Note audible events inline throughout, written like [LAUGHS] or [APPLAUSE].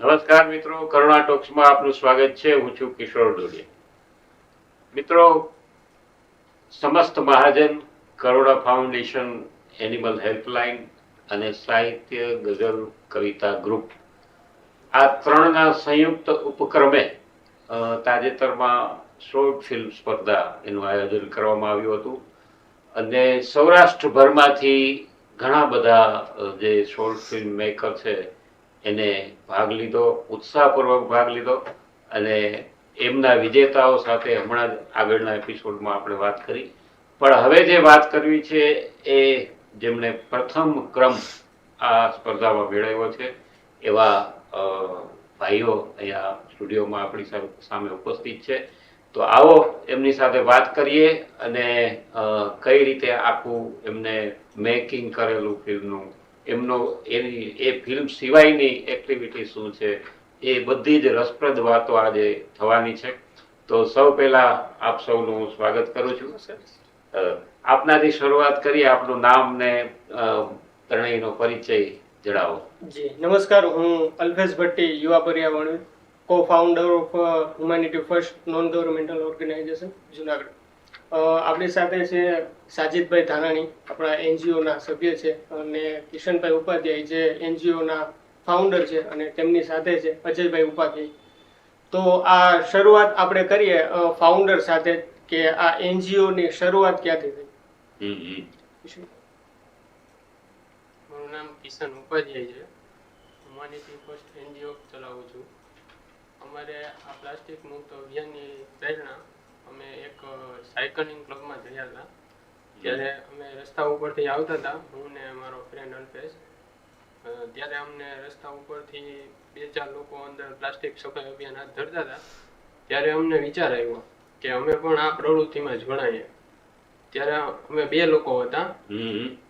નમસ્કાર મિત્રો, કરુણા ટોક્સમાં આપનું સ્વાગત છે. હું છું કિશોર ડોડિયા. મિત્રો, Samast Mahajan, Karuna foundation, animal helpline અને સાહિત્ય ગઝલ કવિતા ગ્રુપ આ ત્રણના સંયુક્ત ઉપક્રમે તાજેતરમાં શોર્ટ ફિલ્મ સ્પર્ધા એનું આયોજન કરવામાં આવ્યું હતું. અને સૌરાષ્ટ્રભરમાંથી ઘણા બધા જે શોર્ટ ફિલ્મ મેકર છે એને ભાગ લીધો, ઉત્સાહપૂર્વક ભાગ લીધો અને એમના વિજેતાઓ સાથે હમણાં જ આગળના એપિસોડમાં આપણે વાત કરી. પણ હવે જે વાત કરવી છે એ જેમણે પ્રથમ ક્રમ આ સ્પર્ધામાં મેળવ્યો છે, એવા ભાઈઓ અહીંયા સ્ટુડિયોમાં આપણી સામે ઉપસ્થિત છે. તો આવો એમની સાથે વાત કરીએ અને કઈ રીતે આખું એમને મેકિંગ કરેલું ફિલ્મનું એમનો એની એ ફિલ્મ સિવાયની એક્ટિવિટી શું છે એ બધી જ રસપ્રદ વાતો આજે થવાની છે. તો સૌ પહેલા આપ સૌનું હું સ્વાગત કરું છું. આપનાથી શરૂઆત કરીએ આપનું નામ ને ત્રણેયનો પરિચય જણાવો. જી નમસ્કાર. હું અલ્ફેશ ભટ્ટી યુવા પર્યાવરણ cofounder of humanity first non governmental organization Junagadh. આપણી સાથે છે સાજિદભાઈ ધાનાણી આપણા એનજીઓના સભ્ય છે અને કિશનભાઈ ઉપાધ્યાય જે એનજીઓના ફાઉન્ડર છે અને તેમની સાથે છે અજયભાઈ ઉપાધ્યાય તો આ શરૂઆત આપણે કરીએ ફાઉન્ડર સાથે કે આ એનજીઓની શરૂઆત ક્યાંથી થઈ હમ હમ. કિશન? મારું નામ કિશન ઉપાધ્યાય છે હ્યુમાનિટી ફર્સ્ટ એનજીઓ ચલાવું છું અમારે આ પ્લાસ્ટિક મુક્ત અભિયાનની પ્રેરણા અમે એક સાયકલિંગ ક્લબમાં જયા હતા. ત્યારે અમે રસ્તા ઉપરથી આવતા હતા. હું ને મારો ફ્રેન્ડ અલ્પેશ. ત્યારે અમને રસ્તા ઉપરથી બે ચાર લોકો અંદર પ્લાસ્ટિક સફાઈ અભિયાન હાથ ધરતા હતા. ત્યારે અમને વિચાર આવ્યો કે અમે પણ આ પ્રવૃત્તિમાં જોડાઈએ ત્યારે અમે બે લોકો હતા.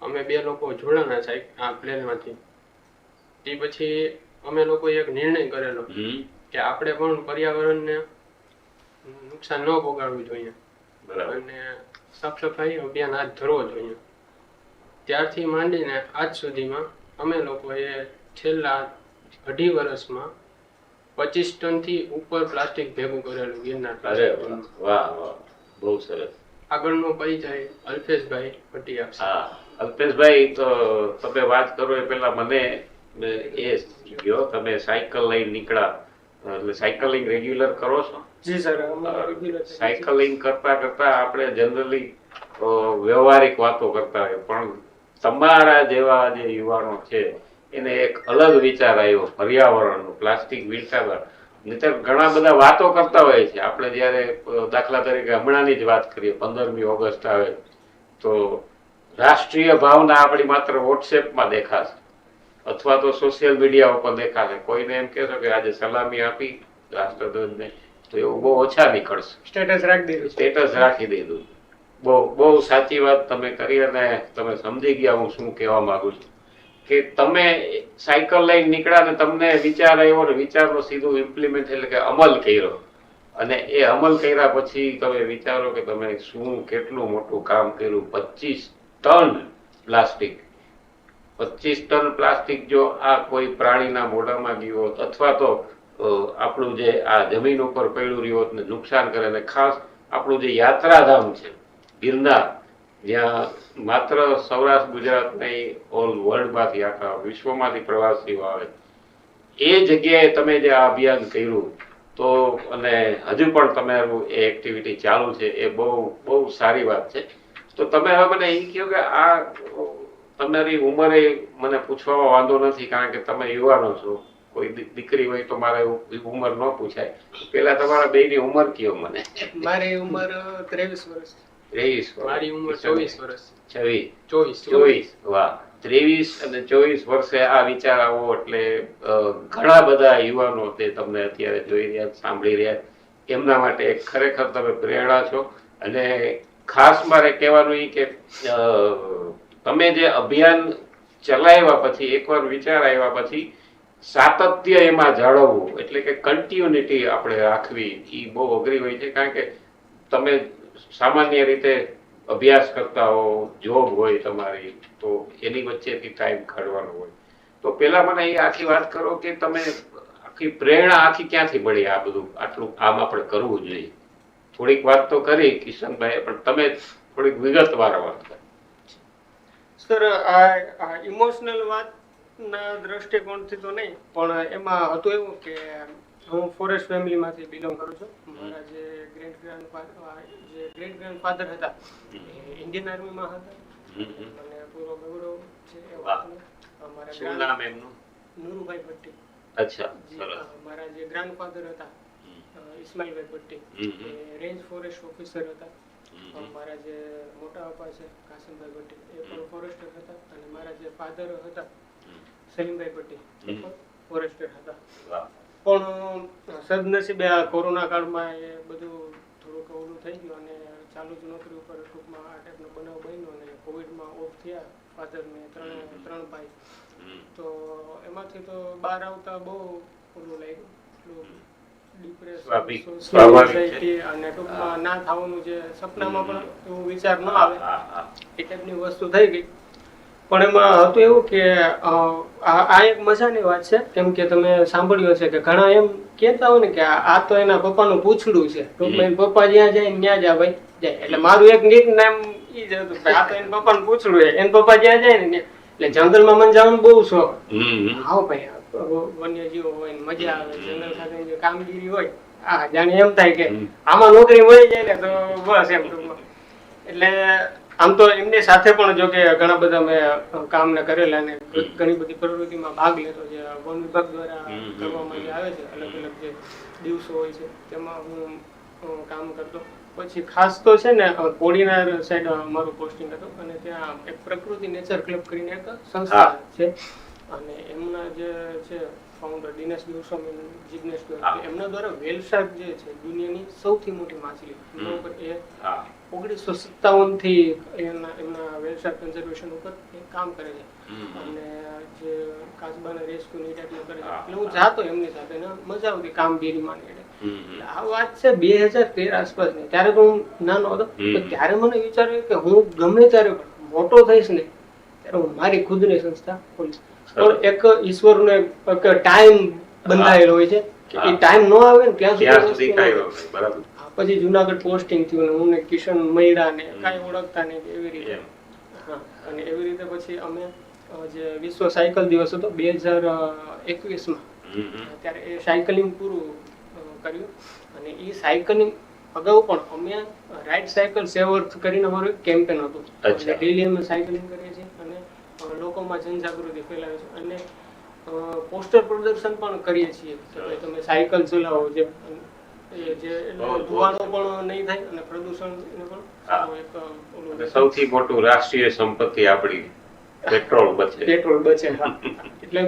અમે બે લોકો જોડાણા સાહેબ આ પ્લેનમાંથી. તે પછી અમે લોકો એક નિર્ણય કરેલો કે આપણે પણ પર્યાવરણને નુકસાન ન પોગાડવું જોઈએ બરાબર અને સાફ સફાઈ અભિયાન હાથ ધરવો જોઈએ ત્યારથી માંડીને આજ સુધીમાં અમે લોકોએ છેલ્લા અઢી વર્ષમાં પચીસ ટનથી ઉપર પ્લાસ્ટિક ભેગું કરેલું ગિરનાર વાહ વાહ બહુ સરસ. આગળનો પરિચય અલ્પેશભાઈ આપશે. હા અલ્પેશભાઈ તો તમે વાત કરો એ પહેલા મને એ ગયો તમે સાયકલ લઈને નીકળ્યા એટલે સાયકલિંગ રેગ્યુલર કરો છો? જી સર. સાયકલિંગ કરતા કરતા આપણે જનરલી વ્યવહારિક વાતો કરતા હોય પણ તમારા જેવા જે યુવાનો છે એને એક અલગ વિચાર આવ્યો પર્યાવરણનો પ્લાસ્ટિક વિલસાવર નહીતર ઘણા બધા વાતો કરતા હોય છે આપણે જ્યારે દાખલા તરીકે હમણાંની જ વાત કરીએ પંદરમી ઓગસ્ટ આવે તો રાષ્ટ્રીય ભાવના આપણી માત્ર વોટ્સએપમાં દેખાશે. અથવા તો સોશિયલ મીડિયા ઉપર દેખાશે. કોઈને એમ કહેશો કે આજે સલામી આપી રાષ્ટ્રધ્વજને તો એવું બહુ ઓછા નીકળશે. સ્ટેટસ રાખી દીધું સ્ટેટસ રાખી દીધું બહુ બહુ સાચી વાત તમે કરી અને તમે સમજી ગયા હું શું કહેવા માંગુ છું. કે તમે સાયકલ લઈને નીકળ્યા ને તમને વિચાર આવ્યો ને વિચારનો સીધું ઇમ્પ્લિમેન્ટ એટલે કે અમલ કર્યો. અને એ અમલ કર્યા પછી તમે વિચારો કે તમે શું કેટલું મોટું કામ કર્યું. પચીસ ટન પ્લાસ્ટિક. પચીસ ટન પ્લાસ્ટિક જો આ કોઈ પ્રાણીના મોઢામાં ગયું હોત, અથવા તો આપણું જે આ જમીન ઉપર પડ્યું રહ્યું હોત ને નુકસાન કરે ને ખાસ આપણું જે યાત્રાધામ છે, ગિરનાર, જ્યાં માત્ર સૌરાષ્ટ્ર, ગુજરાત નહીં, ઓલ વર્લ્ડમાંથી આખા વિશ્વમાંથી પ્રવાસીઓ આવે. એ જગ્યાએ તમે જે આ અભિયાન કર્યું, તો અને હજુ પણ તમારું એ એક્ટિવિટી ચાલુ છે, એ બહુ બહુ સારી વાત છે. તો તમે હવે મને એ કહો કે આ તમારી ઉંમરે મને પૂછવામાં વાંધો નથી કારણ કે તમે યુવાનો છો. કોઈ દીકરી હોય તો મારે ઉંમર ન પૂછાય. પેલા તમારા બે ની ઉંમર કયો મને? મારી ઉંમર ત્રેવીસ વર્ષ. ત્રેવીસ મારી ઉંમર ચોવીસ વર્ષ. છવ્વીસ ચોવીસ ચોવીસ. વાહ. ત્રેવીસ અને ચોવીસ વર્ષે આ વિચાર આવો એટલે ઘણા બધા યુવાનો તે તમને અત્યારે જોઈ રહ્યા સાંભળી રહ્યા. એમના માટે ખરેખર તમે પ્રેરણા છો. અને ખાસ મારે કહેવાનું એ કે તમે જે અભિયાન ચલાવ્યા પછી, એકવાર વિચાર આવ્યા પછી, સાતત્ય એમાં જાળવવું, એટલે કે કન્ટિન્યુટી આપણે રાખવી એ બહુ અઘરી હોય છે, કારણ કે તમે સામાન્ય રીતે અભ્યાસ કરતા હો જોબ હોય તમારી, તો એની વચ્ચેથી ટાઈમ કાઢવાનો હોય. તો પેલા મને એ આખી વાત કરો કે તમે આખી પ્રેરણા આખી ક્યાંથી મળી આ બધું? આટલું આમ આપણે કરવું જોઈએ. થોડીક વાત તો કરી કિશનભાઈ પણ તમે થોડીક વિગતવાર વાત કરો. સર આ ઇમોશનલ વાતના દ્રષ્ટિકોણથી તો નહીં પણ એમાં હતું એવું કે હું ફોરેસ્ટ ફેમિલીમાંથી બિલોંગ કરું છું. મારા જે ગ્રેટ ગ્રાન્ડ જે ગ્રેટ ગ્રાન્ડ ફાધર હતા ઇન્ડિયન આર્મીમાં હતા. અને પૂરો ગૌરવ છે. અમારા શું નામ એમનું? નુરુભાઈ ભટ્ટી. અચ્છા સરસ. મારા જે ગ્રાન્ડ ફાધર હતા ઇસ્માઇલભાઈ ભટ્ટી રેન્જ ફોરેસ્ટ ઓફિસર હતા. મારા જે મોટા પપ્પા છે કાસિમભાઈ ભટ્ટી એ પણ ફોરેસ્ટર હતા અને મારા જે ફાધર હતા સલીમભાઈ ભટ્ટી એ પણ ફોરેસ્ટર હતા. પણ સદનસીબે આ કોરોના કાળમાં એ બધું થોડુંક ઓલું થઈ ગયું અને ચાલુ જ નોકરી ઉપર ટૂંકમાં આ ટાઈપનો બનાવ બન્યો અને કોવિડમાં ઓફ થયા ફાધરને ત્રણે ત્રણ ભાઈ. તો એમાંથી તો બહાર આવતા બહુ ઓલું લાગ્યું ના થવાનું જે સપનામાં પણ એવું વિચાર ન આવે. હા, હા. એ ટાઈપની વસ્તુ થઈ ગઈ. પણ એમાં હતું એવું કે આ આ એક મજાની વાત છે. કેમ કે તમે સાંભળ્યું હશે કે ઘણા એમ કહેતા હોય ને કે આ તો એના પપ્પાનું પૂછડું છે. ટૂંકમાં પપ્પા જ્યાં જાય ત્યાં જ આ ભાઈ જાય. એટલે મારું એક નીક નામ ઈ જ હતું કે આ તો એના પપ્પાનું પૂછડું છે. એના પપ્પા જ્યાં જાય ને એટલે જંગલમાં મને જવાનું બહુ શોખ. આવો ભાઈ વન્યજીવો હોય મજા આવે જંગલ સાથે જે કામગીરી હોય આ જાણે એમ થાય કે આમાં નોકરી મળી જાય ને તો બસ એમ એટલે આમ તો એમની સાથે પણ જો કે ઘણા બધા મેં કામ ને કરેલા અને ઘણી બધી પ્રવૃત્તિમાં ભાગ લેતો જે વન વિભાગ દ્વારા કરવામાં જે આવે છે અલગ અલગ જે દિવસો હોય છે તેમાં હું કામ કરતો. પછી ખાસ તો છે ને કોડીનાર સાઈડ મારું પોસ્ટિંગ હતું અને ત્યાં એક પ્રકૃતિ નેચર ક્લબ કરીને એક સંસ્થા છે. અને એમના જે છે ફાઉન્ડર દિનેશ ગોસ્વામી જિજ્ઞેશ ગોસ્વામી એમના દ્વારા વેલશાર્ક જે છે દુનિયાની સૌથી મોટી માછલી. એ ઓગણીસો સત્તાવનથી એમના એમના વેલશાર્ક કન્ઝર્વેશન ઉપર એ કામ કરે છે. અને જે કાચબાના રેસ્ક્યુ ની ટાઈપનું કરે છે. એટલે હું જાતો એમની સાથે ને મજા આવતી કામગીરીમાં ને એટલે. આ વાત છે બે હજાર તેર આસપાસની ત્યારે તો હું નાનો હતો. ત્યારે મને વિચાર્યું કે હું ગમે ત્યારે મોટો થઈશ ને ત્યારે હું મારી ખુદની સંસ્થા ખોલીશ. પણ એક ઈશ્વરનો એક ટાઈમ બંધાયેલો હોય છે. એ ટાઈમ ન આવે ને ત્યાં સુધી બરાબર. પછી જુનાગઢ પોસ્ટિંગ થયું હું ને કિશન મૈડા ને કાંઈ ઓળખતા નહીં એવી રીતે. હા અને એવી રીતે પછી અમે જે વિશ્વ સાયકલ દિવસ હતો બે હજાર એકવીસમાં હમ, હમ. ત્યારે એ સાયકલિંગ પૂરું કર્યું. અને એ સાયકલિંગ અગાઉ પણ અમે રાઇટ સાયકલ સેવર કરીને અમારું એક કેમ્પેન હતું. ડેલી અમે સાયકલિંગ કરીએ છીએ અને લોકોમાં જનજાગૃતિ ફેલાવે છે. અને પોસ્ટર પ્રદર્શન પણ કરીએ છીએ. કે તમે સાયકલ ચલાવો જે એટલે સૌથી મોટું રાષ્ટ્રીય સંપત્તિ આપણી પેટ્રોલ બચે. [LAUGHS] પેટ્રોલ બચે હા.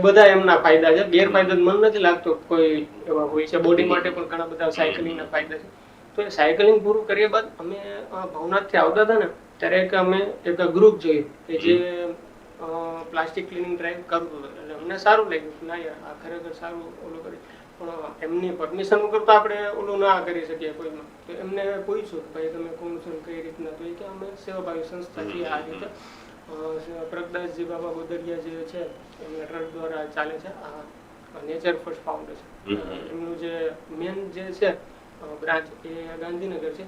બધા એમના ફાયદા છે. ગેરફાયદા મને નથી લાગતો કોઈ એવા હોય છે. બોડી માટે પણ ઘણા બધા સાયકલિંગના ફાયદા છે. તો એ સાયકલિંગ પૂરું કર્યા બાદ અમે ભવનાથ ભવનાથથી આવતા હતા ને ત્યારે એક અમે એક ગ્રુપ જોયું કે જે પ્લાસ્ટિક ક્લિનિંગ ડ્રાઈવ કરવું એટલે અમને સારું લાગ્યું કે ના યાર આ ખરેખર સારું ઓલું કરી. પણ એમની પરમિશન વગર તો આપણે ઓલું ના કરી શકીએ કોઈમાં. તો એમને પૂછ્યું કે ભાઈ તમે કોણ છો કઈ રીતના? તો એ કે અમે સેવાભાવી સંસ્થા છીએ આ રીતે. પ્રગદાસજી બાબા ગોદરિયા જે છે એમના ટ્રસ્ટ દ્વારા ચાલે છે. આ નેચર ફર્સ્ટ ફાઉન્ડેશન. એમનું જે મેન જે છે બ્રાન્ચ એ ગાંધીનગર છે.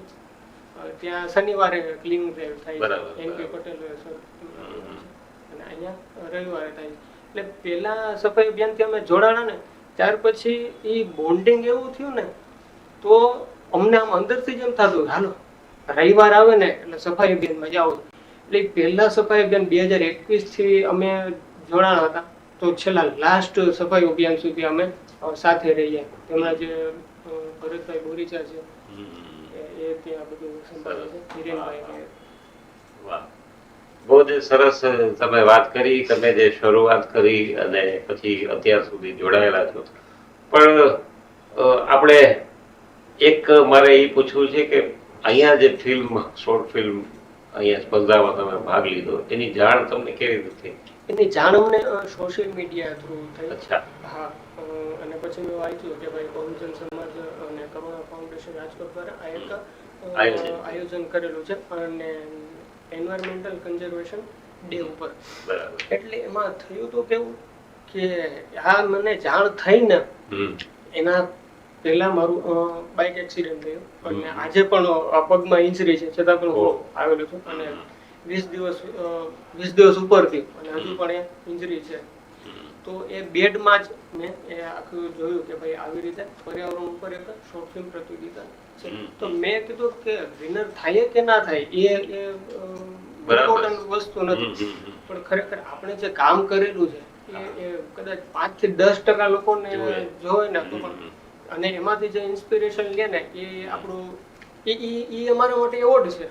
ત્યાં શનિવારે ક્લીન ડ્રાઈવ થાય છે. એનપી બરાબર. પટેલ સર. અહીંયા રવિવારે થાય. એટલે પહેલા સફાઈ અભિયાનથી અમે જોડાણા ને ત્યાર પછી એ બોન્ડિંગ એવું થયું ને તો અમને આમ અંદરથી જ એમ થતું હાલો રવિવાર આવે ને એટલે સફાઈ અભિયાનમાં જાઓ. એટલે ઈ સફાઈ અભિયાન બે હજાર એકવીસથી અમે જોડાણા હતા. તો છેલ્લા લાસ્ટ સફાઈ અભિયાન સુધી અમે સાથે રહીએ. તેમના જે ભરતભાઈ બોરીચા છે એ- એ ત્યાં બધું સંભાળે છે. હિરેનભાઈ વાહ. બહુ જ સરસ તમે વાત કરી તમે જે શરૂઆત કરી અને પછી અત્યાર સુધી જોડાયેલા છો. પણ આપણે એક મારે એ પૂછવું છે કે અહીંયા જે ફિલ્મ શોર્ટ ફિલ્મ અહીંયા સ્પર્ધામાં તમે ભાગ લીધો એની જાણ તમને કેવી રીતે થઈ? એની જાણ અમને સોશિયલ મીડિયા થ્રુ થઈ. અચ્છા. હા અને પછી મેં વાંચ્યું કે ભાઈ બહુજન સમાજ અને કરુણા ફાઉન્ડેશન રાજકોટ દ્વારા આ એક આયોજન. આયોજન કરેલું છે. અને એન્વાયરમેન્ટલ કન્ઝર્વેશન ડે ઉપર. એટલે એમાં થયું તો કેવું કે આ મને જાણ થઈ ને એના પહેલા મારું બાઇક એક્સિડન્ટ થયું. અને આજે પણ પગમાં ઇન્જરી છે છતાં પણ હું આવેલો છું. અને વીસ દિવસ વીસ દિવસ ઉપર થયું. અને હજુ પણ એ ઇન્જરી છે. તો એ બેડમાં જ મેં એ આખું જોયું કે ભાઈ આવી રીતે પર્યાવરણ ઉપર એક શોર્ટ ફિલ્મ પ્રતિયોગિતા છે તો મેં કીધું કે વિનર થાય કે ના થાય એ એ ઇમ્પોર્ટન્ટ વસ્તુ નથી. પણ ખરેખર આપણે જે કામ કરેલું છે એ એ કદાચ પાંચથી દસ ટકા લોકોને જોવે. ને તો. અને એમાંથી જે ઇન્સ્પિરેશન લે ને એ આપણું એ અમારા માટે એવોર્ડ છે.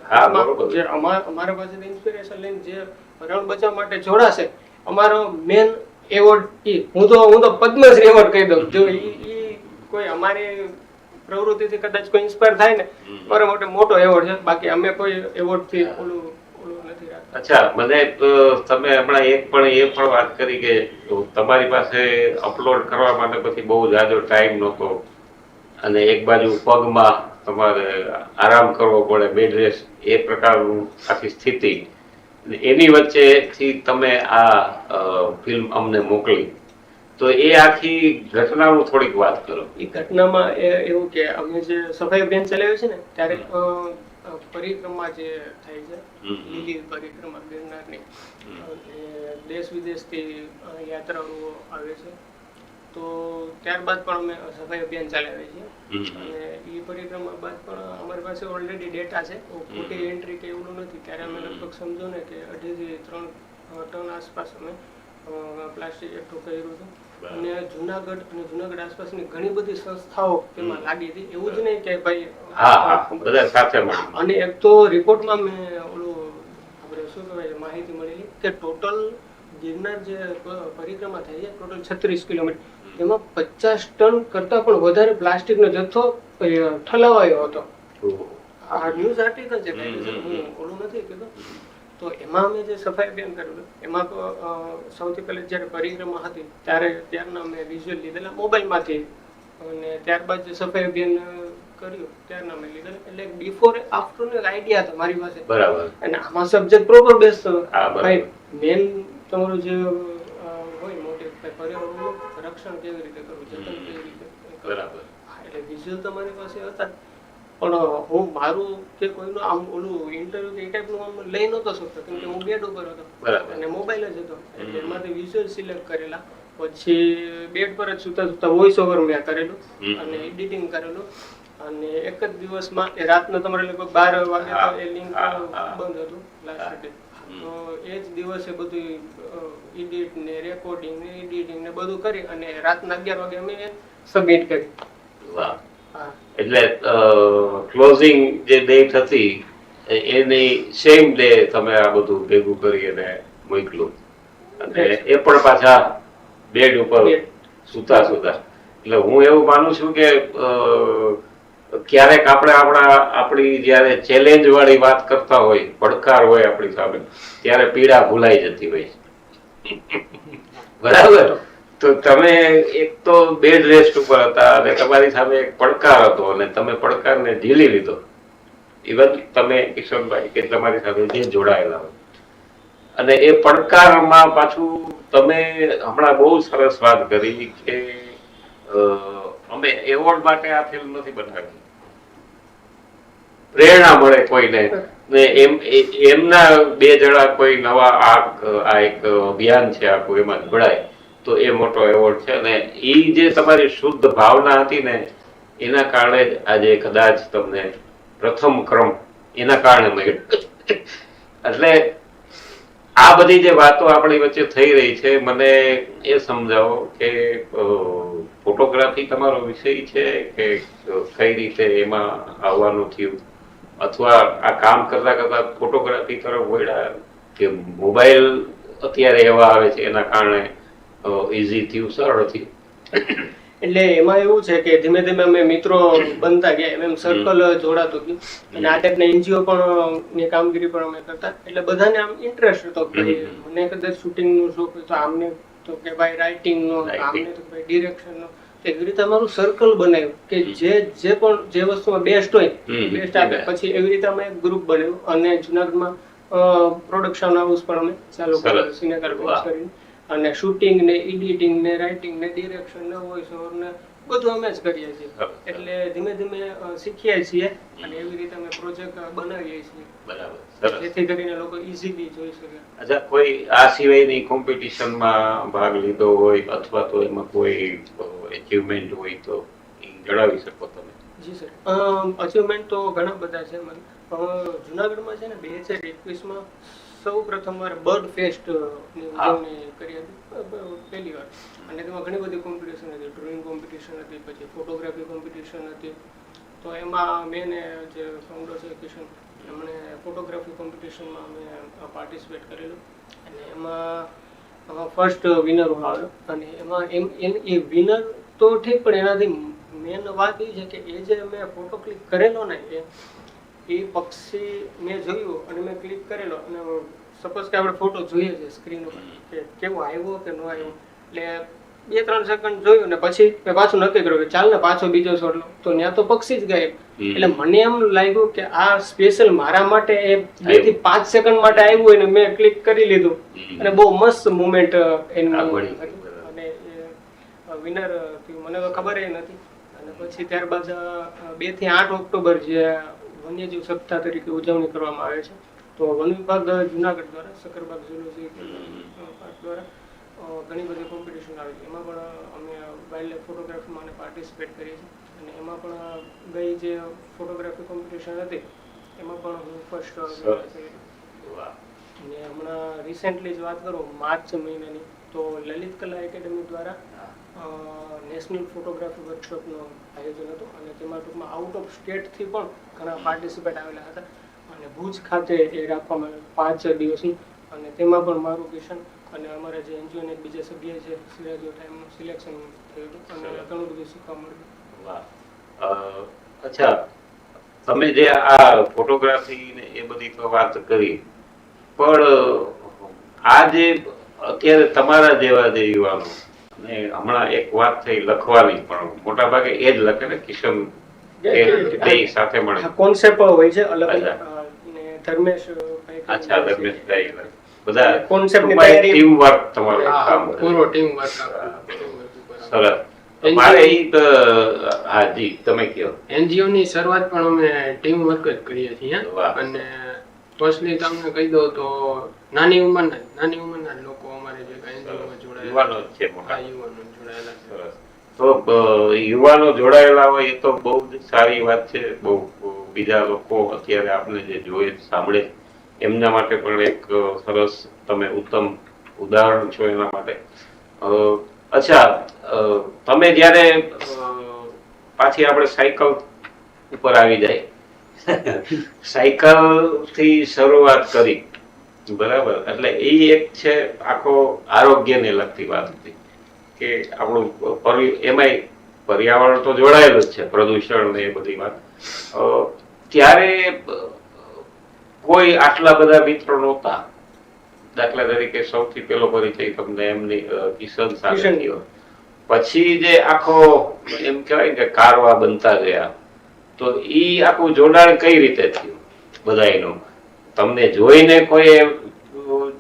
જે અમારા પાસેથી ઇન્સ્પિરેશન લઈને જે પર્યાવરણ બચાવ માટે જોડાશે અમારો મેન એવોર્ડ ઈ હું તો હું તો પદ્મશ્રી એવોર્ડ કહી દઉં જો એ ઈ કોઈ અમારી પ્રવૃત્તિથી કદાચ કોઈ ઇન્સ્પાયર થાય ને. મારા માટે મોટો એવોર્ડ છે. બાકી અમે કોઈ એવોર્ડથી ઓલું અચ્છા મને તમે હમણાં એક પણ એ પણ વાત કરી કે તમારી પાસે અપલોડ કરવા માટે પછી બહુ જાજો ટાઈમ નહોતો. અને એક બાજુ પગમાં તમારે આરામ કરવો પડે બેડ રેસ્ટ એ પ્રકારનું આખી સ્થિતિ. એની વચ્ચેથી તમે આ ફિલ્મ અમને મોકલી. તો એ આખી ઘટનાનું થોડીક વાત કરો. એ ઘટનામાં એ એવું કે અમે જે સફાઈ અભિયાન ચલાવ્યું છે ને ત્યારે પરિક્રમા જે થાય છે લીલી પરિક્રમા ગિરનારની દેશ વિદેશથી અ, યાત્રાળુઓ આવે છે. તો ત્યારબાદ પણ અમે સફાઈ અભિયાન ચલાવીએ છીએ. અને એ પરિક્રમા બાદ પણ અમારી પાસે ઓલરેડી ડેટા છે. ખોટી એન્ટ્રી કે એવું નથી. ત્યારે અમે લગભગ સમજો ને કે અઢીથી ત્રણ ટન આસપાસ અમે પ્લાસ્ટિક એકઠું કર્યું હતું. અને જુનાગઢ અને જુનાગઢ આસપાસની ઘણી બધી સંસ્થાઓ તેમાં લાગી હતી. એવું જ નહીં કે ભાઈ બધા સાથે અને એક તો રિપોર્ટમાં મેં ઓલું આપણે શું કહેવાય માહિતી મળેલી કે ટોટલ ગિરનાર જે પરિક્રમા થાય છે ટોટલ છત્રીસ કિલોમીટર. એમાં પચાસ ટન કરતાં પણ વધારે પ્લાસ્ટિકનો જથ્થો ઠલાવાયો હતો. આ ન્યૂઝ આર્ટિકલ છે ઓલું નથી કીધું તો એમાં અમે જે સફાઈ અભિયાન કરેલું એમાં તો સૌથી પહેલા જ્યારે પરિક્રમા હતી ત્યારે ત્યારના અમે વિઝ્યુઅલ લીધેલા મોબાઈલમાંથી. અને ત્યારબાદ જે સફાઈ અભિયાન કર્યું ત્યારના મેં લીધેલા. એટલે બિફોર આફ્ટરનો એક આઈડિયા હતો મારી પાસે. બરાબર. અને આમાં સબ્જેક્ટ પ્રોપર બેસતો. ભાઈ મેન તમારું જે હોય મોટિવ પર્યાવરણનું રક્ષણ કેવી રીતે કરવું જતન કેવી રીતે બરાબર. એટલે વિઝ્યુઅલ તમારી પાસે હતા પણ હું મારું કે કોઈનું આમ ઓલું ઇન્ટરવ્યુ એ ટાઈપનું આમ લઈ નહોતો શકતો. કેમ કે હું બેડ ઉપર હતો. અને મોબાઈલ જ હતો. એટલે એમાંથી વિઝ્યુઅલ સિલેક્ટ કરેલા. પછી બેડ પર જ સુતા સુતા વોઇસ ઓવર મેં કરેલું. અને એડિટિંગ કરેલું. અને એક જ દિવસમાં એ રાતનો તમારે લગભગ બાર વાગે તો એ લિંક. બંધ હતું લાસ્ટ ડે તો એ જ દિવસે બધું એડિટ ને રેકોર્ડિંગ ને એડિટિંગ ને બધું કરી અને રાતના અગિયાર વાગે અમે સબમિટ કરી. વાહ. હા. એટલે ક્લોઝિંગ જે ડેટ હતી એની સેમ ડે તમે આ બધું ભેગું કરીને મોકલું અને એ પણ પાછા બેડ ઉપર. સુતા સુતા. એટલે હું એવું માનું છું કે ક્યારેક આપણે આપણા આપણી જ્યારે ચેલેન્જ વાળી વાત કરતા હોય પડકાર હોય આપણી સામે ત્યારે પીડા ભૂલાઈ જતી હોય [LAUGHS] બરાબર. તો તમે એક તો બેડ રેસ્ટ ઉપર હતા અને તમારી સામે એક પડકાર હતો અને તમે પડકારને ઝીલી લીધો. ઇવન તમે કિશોરભાઈ કે તમારી સાથે જે જોડાયેલા હોય. અને એ પડકારમાં પાછું તમે હમણાં બહુ સરસ વાત કરી કે અમે એવોર્ડ માટે આ ફિલ્મ નથી બનાવી. પ્રેરણા મળે કોઈને. ને એમ એમના બે જણા કોઈ નવા આ એક અભિયાન છે આખું, એમાં જોડાય. તો એ મોટો એવોર્ડ છે. અને એ જે તમારી શુદ્ધ ભાવના હતી ને, એના કારણે જ આજે કદાચ તમને પ્રથમ ક્રમ એના કારણે મળ્યો. એટલે આ બધી જે વાતો આપણી વચ્ચે થઈ રહી છે, મને એ સમજાવો કે ફોટોગ્રાફી તમારો વિષય છે કે કઈ રીતે એમાં આવવાનું થયું? અથવા આ કામ કરતા કરતા ફોટોગ્રાફી તરફ વળ્યા કે મોબાઈલ અત્યારે એવા આવે છે એના કારણે ઈઝી થયું સરળ થયું. એટલે એમાં એવું છે કે ધીમે ધીમે અમે મિત્રો બનતા ગયા એમ એમ સર્કલ જોડાતું ગયું. અને આ ટાઈપના એનજીઓ પણ ની કામગીરી પણ અમે કરતા. એટલે બધાને આમ ઇન્ટરેસ્ટ હતો કે મને કદાચ શૂટિંગનું શોખ હોય તો આમને તો કે ભાઈ રાઇટિંગ નો આમને તો ભાઈ ડિરેક્શન નો. એવી રીતે અમારું સર્કલ બનાવ્યું કે જે જે પણ જે વસ્તુમાં બેસ્ટ હોય બેસ્ટ આપે. પછી એવી રીતે અમે એક ગ્રુપ બનાવ્યું અને જુનાગઢમાં પ્રોડક્શન હાઉસ પણ અમે ચાલુ કર્યું સરસ. કરીને. અને શૂટિંગ ને એડિટિંગ ને રાઇટિંગ ને ડિરેક્શન ને વોઇસ ઓવર ને બધું અમે જ કરીએ છીએ. એટલે ધીમે ધીમે શીખીએ છીએ અને એવી રીતે અમે પ્રોજેક્ટ બનાવીએ છીએ. બરાબર જેથી કરીને લોકો ઇઝીલી જોઈ શકે. અચ્છા કોઈ આ સિવાયની કોમ્પિટિશનમાં ભાગ લીધો હોય અથવા તો એમાં કોઈ અચીવમેન્ટ હોય તો જણાવી શકો તમે? જી સર. અચીવમેન્ટ તો ઘણા બધા છે મને જુનાગઢમાં છે ને બે હજાર એકવીસમાં સૌ પ્રથમ વાર બર્ડ ફેસ્ટ ઉજવણી કરી હતી. પહેલી વાર. અને તેમાં ઘણી બધી કોમ્પિટિશન હતી. ડ્રોઈંગ કોમ્પિટિશન હતી પછી ફોટોગ્રાફી કોમ્પિટિશન હતી. તો એમાં મેં જે ફાઉન્ડર છે કિશન એમણે ફોટોગ્રાફી કોમ્પિટિશનમાં મેં પાર્ટિસિપેટ કરેલું. અને એમાં ફર્સ્ટ વિનર આવ્યો. અને એમાં એમ એમ એ વિનર તો ઠીક પણ એનાથી મેન વાત એ છે કે એ જે મેં ફોટો ક્લિક કરેલો ને એ એ પક્ષી મેં જોયું અને મેં ક્લિક કરેલો અને સપોઝ કે આપણે ફોટો જોઈએ છે સ્ક્રીન ઉપર કે કેવો આવ્યો કે ન આવ્યો. એટલે બે ત્રણ સેકન્ડ જોયું ને પછી મેં પાછું નક્કી કર્યું કે ચાલ ને પાછો બીજો શોટ લો તો ત્યાં તો પક્ષી જ ગાયબ. એટલે મને એમ લાગ્યું કે આ સ્પેશિયલ મારા માટે એ બેથી પાંચ સેકન્ડ માટે આવ્યું હોય ને મેં ક્લિક કરી લીધું. અને બહુ મસ્ત મુમેન્ટ એનું. અને વિનર મને તો ખબર નથી. અને પછી ત્યારબાદ બેથી આઠ ઓક્ટોબર જે વન્યજીવ સપ્તાહ તરીકે ઉજવણી કરવામાં આવે છે. તો વન વિભાગ જુનાગઢ દ્વારા સકરબાગ ઝૂલોજી પાર્ક દ્વારા ઘણી બધી કોમ્પિટિશન આવી છે. એમાં પણ અમે વાઇલ્ડ લાઈફ ફોટોગ્રાફીમાં પાર્ટિસિપેટ કરીએ છીએ. અને એમાં પણ ગઈ જે ફોટોગ્રાફી કોમ્પિટિશન હતી એમાં પણ હું ફર્સ્ટ. અને હમણાં રિસેન્ટલી જ વાત કરું માર્ચ મહિનાની તો લલિત કલા એકેડમી દ્વારા નેશનલ ફોટોગ્રાફી વર્કશોપનું આયોજન હતું અને તેમાં ટૂંકમાં આઉટ ઓફ સ્ટેટથી પણ ઘણા પાર્ટિસિપેટ આવેલા હતા અને ભુજ ખાતે એ રાખવામાં આવ્યું. પાંચ દિવસનું. અને તેમાં પણ મારું કિશન અને અમારા જે એનજીઓને એક બીજા સભ્ય છે સિરાજો ટાઈમનું સિલેક્શન થયું હતું. અને ઘણું બધું શીખવા મળ્યું. વાહ. અ, અચ્છા. તમે જે આ ફોટોગ્રાફી ને એ બધી વાત કરી પણ આ જે અત્યારે તમારા જેવા જે યુવાનો અને હમણાં એક વાત થઈ લખવાની પણ મોટા ભાગે એ જ લખે ને કિશન એ સાથે મળે. કોન્સેપ્ટ હોય છે અલગ અલગ અચ્છા. ધર્મેશ ભાઈ બધા કોન્સેપ્ટની ટૂંકમાં તૈયારી- team work તમારું કામ પૂરો ટીમ વર્ક સરસ. મારે ઈ તો હા જી તમે કયો એનજીઓ ની શરૂઆત પણ અમે ટીમ વર્ક જ કરીએ છીએ. અને ફર્સ્ટલી તમને કહી દઉં તો નાની ઉંમરના નાની ઉંમરના લોકો અમારે જે એનજીઓમાં યુવાનો જ છે મોટા સરસ. તો યુવાનો જોડાયેલા હોય એ તો બહુ જ સારી વાત છે. બહુ બીજા લોકો અત્યારે આપણે જે જોઈએ સાંભળે એમના માટે પણ એક સરસ તમે ઉત્તમ ઉદાહરણ છો એના માટે. અચ્છા તમે જ્યારે પાછી આપણે સાયકલ ઉપર આવી જાય. સાયકલથી શરૂઆત કરી. બરાબર. એટલે એ એક છે આખો આરોગ્યને લગતી વાત હતી કે આપણું એમાંય પર્યાવરણ તો જોડાયેલું જ છે પ્રદૂષણ ને એ બધી વાત. ત્યારે કોઈ આટલા બધા મિત્રો નહોતા. દાખલા તરીકે સૌથી પહેલો પરિચય તમને એમની કિશન સાથે થયો. પછી જે આખો એમ કહેવાય કે કારવા બનતા ગયા તો ઈ આખું જોડાણ કઈ રીતે થયું? બધાયનું. તમને જોઈને કોઈ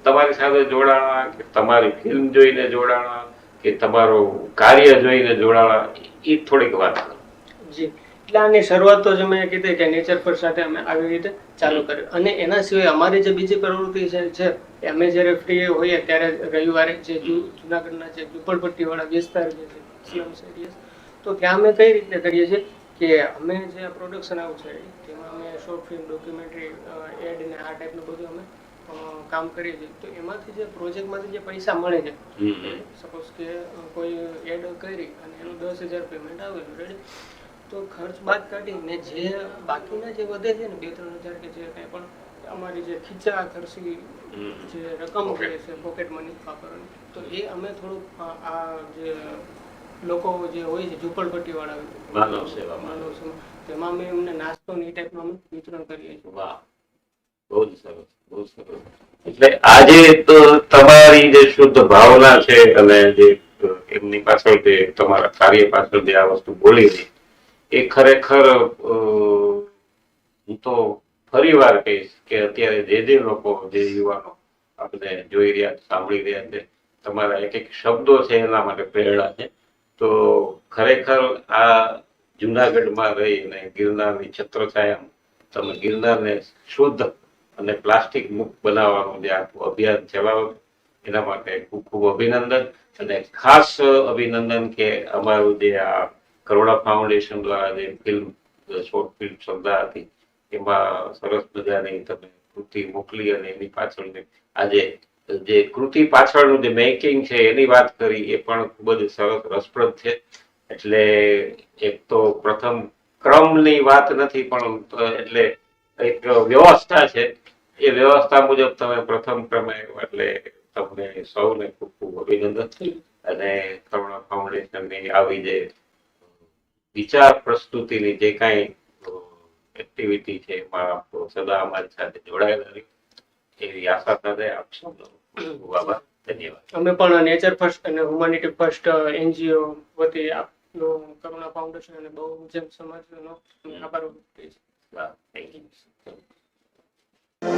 તમારી સાથે જોડાણા, કે તમારી ફિલ્મ જોઈને જોડાણા, કે તમારું કાર્ય જોઈને જોડાણા, એ થોડીક વાત કરો. જી. એટલે આની શરૂઆત તો જ મેં કીધી કે નેચર પર સાથે અમે આવી રીતે ચાલુ કર્યું અને એના સિવાય અમારી જે બીજી પ્રવૃત્તિ છે છે અમે જ્યારે ફ્રી હોઈએ ત્યારે રવિવારે જે જુનાગઢના જે ઝુંપડપટ્ટીવાળા વિસ્તાર જે છે તો ત્યાં અમે કઈ રીતે કરીએ છીએ કે અમે જે પ્રોડક્શન આવું છે અમે શોર્ટ ફિલ્મ ડોક્યુમેન્ટરી એડ ને આ ટાઈપનું બધું અમે કામ કરીએ છીએ. તો એમાંથી જે પ્રોજેક્ટમાંથી જે પૈસા મળે છે સપોઝ કે કોઈ એડ કરી અને એનું દસ હજાર પેમેન્ટ આવેલું રેડી તો ખર્ચ બાદ કાઢીને જે બાકીના જે વધે છે ને બે ત્રણ હજાર કે જે કંઈ પણ અમારી જે ખીચા ખર્ચી જે રકમ. જે છે પોકેટ મની વાપરવાની તો એ અમે થોડુંક આ જે લોકો જે હોય છે ઝૂંપડપટ્ટી વાળા માનવ સેવા માનવ સેવા તેમાં અમે એમને નાસ્તો ને એ ટાઈપનું અમે વિતરણ કરીએ છીએ. વાહ. ભાવના છે એ ખરેખર હું તો ફરી વાર કહીશ કે અત્યારે જે જે લોકો, જે યુવાનો આપણે જોઈ રહ્યા સાંભળી રહ્યા છે, તમારા એક એક શબ્દો છે એના માટે પ્રેરણા છે. તો ખરેખર આ જુનાગઢમાં રહીને ગિરનારની છત્રછાયા તમે ગિરનારને શુદ્ધ અને પ્લાસ્ટિક મુક્ત બનાવવાનું જે આખું અભિયાન ચલાવો, એના માટે ખૂબ ખૂબ અભિનંદન અને ખાસ અભિનંદન કે અમારું જે આ કરોડા ફાઉન્ડેશન દ્વારા જે ફિલ્મ, શોર્ટ ફિલ્મ શ્રદ્ધા હતી, એમાં સરસ મજાની તમે કૃતિ મોકલી અને એની પાછળ આજે જે કૃતિ પાછળનું જે મેકિંગ છે એની વાત કરી, એ પણ ખૂબ જ સરસ રસપ્રદ છે. એટલે એક તો પ્રથમ ક્રમની વાત નથી, પણ એટલે એક વ્યવસ્થા છે. એ વ્યવસ્થા મુજબ તમે પ્રથમ ક્રમે એટલે તમને સૌને ખૂબ ખૂબ અભિનંદન. અને કરુણા ફાઉન્ડેશનની આવી જે વિચાર પ્રસ્તુતિની જે કાંઈ એક્ટિવિટી છે, એમાં આપ સદા અમારી સાથે જોડાયેલા એવી આશા સાથે આપ સૌનો ખૂબ આભાર. ધન્યવાદ. અમે પણ નેચર ફર્સ્ટ અને હ્યુમેનિટી ફર્સ્ટ એનજીઓ વતી નો કરુણા ફાઉન્ડેશન અને બહુ જેમ સમાજનો આભાર થેન્ક યુ